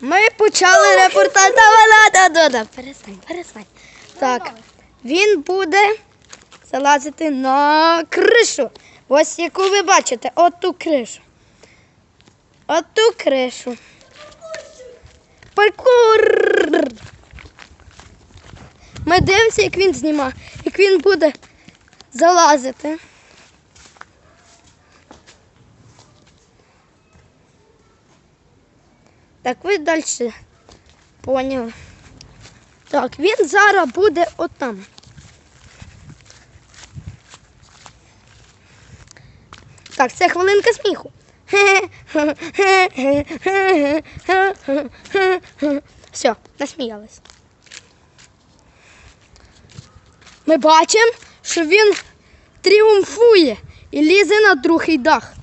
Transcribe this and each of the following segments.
Ми почали репортаж. Давай, да, да. Перестань, перестань. Так, він буде залазити на кришу. Ось яку ви бачите, от ту кришу. От ту кришу. Паркур. Ми дивимося, як він знімає, як він буде залазити. Так, ви далі поняли. Так, він зараз буде отам. Так, це хвилинка сміху. Все, насміялись. Ми бачимо, що він тріумфує і лізе на другий дах.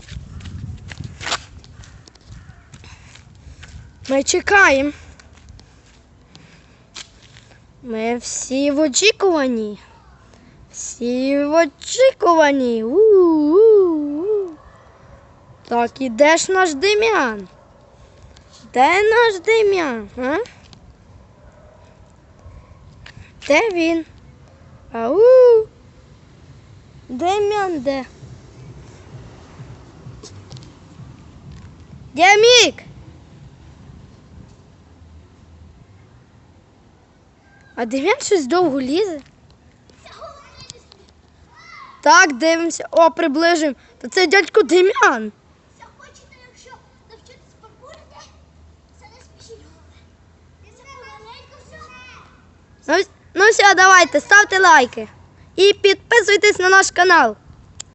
Ми чекаємо. Ми всі в очікуванні. Всі в очікуванні. У-у-у. Так, і де ж наш Дем'ян? Де наш Дем'ян? А? Де він? Ау. Дем'ян де? Демік! А Дем'ян щось довго лізе? Так, дивимося. О, приближуємо. Та це дядько Дем'ян. Захочете, якщо навчитись паркурити, це не спішіть. Ну, ну все, давайте, ставте лайки. І підписуйтесь на наш канал.